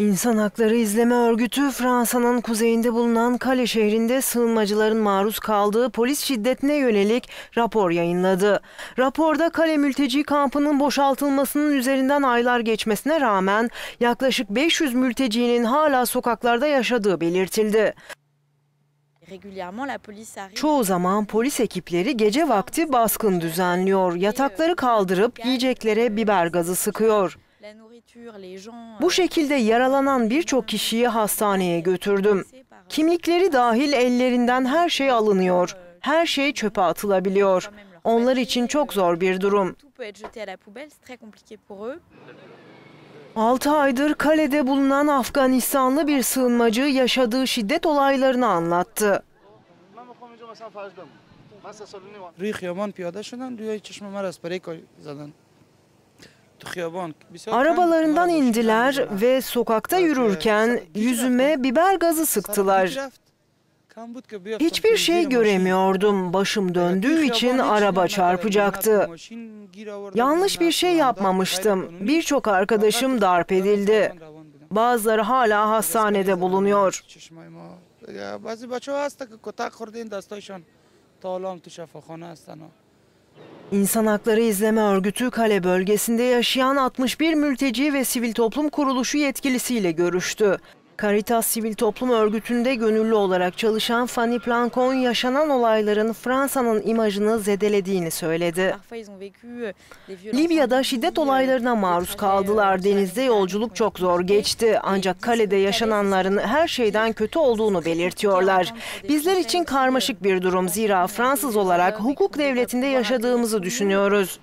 İnsan Hakları İzleme Örgütü Fransa'nın kuzeyinde bulunan Kale şehrinde sığınmacıların maruz kaldığı polis şiddetine yönelik rapor yayınladı. Raporda Kale mülteci kampının boşaltılmasının üzerinden aylar geçmesine rağmen yaklaşık 500 mültecinin hala sokaklarda yaşadığı belirtildi. Çoğu zaman polis ekipleri gece vakti baskın düzenliyor, yatakları kaldırıp yiyeceklere biber gazı sıkıyor. Bu şekilde yaralanan birçok kişiyi hastaneye götürdüm. Kimlikleri dahil ellerinden her şey alınıyor. Her şey çöpe atılabiliyor. Onlar için çok zor bir durum. 6 aydır kalede bulunan Afganistanlı bir sığınmacı yaşadığı şiddet olaylarını anlattı. Rih yaman piyade şundan dünya içişme meras parayı zaten. Arabalarından indiler ve sokakta yürürken yüzüme biber gazı sıktılar. Hiçbir şey göremiyordum. Başım döndüğü için araba çarpacaktı. Yanlış bir şey, şey yapmamıştım. Birçok arkadaşım darp edildi. Bazıları hala hastanede bulunuyor. İnsan Hakları İzleme Örgütü Kale bölgesinde yaşayan 61 mülteci ve sivil toplum kuruluşu yetkilisiyle görüştü. Caritas Sivil Toplum Örgütü'nde gönüllü olarak çalışan Fanny Plancon yaşanan olayların Fransa'nın imajını zedelediğini söyledi. Libya'da şiddet olaylarına maruz kaldılar. Denizde yolculuk çok zor geçti. Ancak kalede yaşananların her şeyden kötü olduğunu belirtiyorlar. Bizler için karmaşık bir durum. Zira Fransız olarak hukuk devletinde yaşadığımızı düşünüyoruz.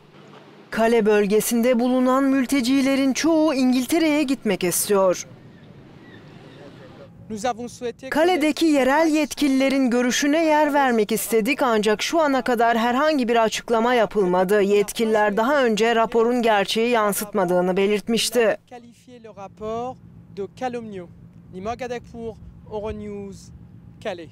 Kale bölgesinde bulunan mültecilerin çoğu İngiltere'ye gitmek istiyor. Kaledeki yerel yetkililerin görüşüne yer vermek istedik ancak şu ana kadar herhangi bir açıklama yapılmadı. Yetkililer daha önce raporun gerçeği yansıtmadığını belirtmişti. de Euronews, Calais.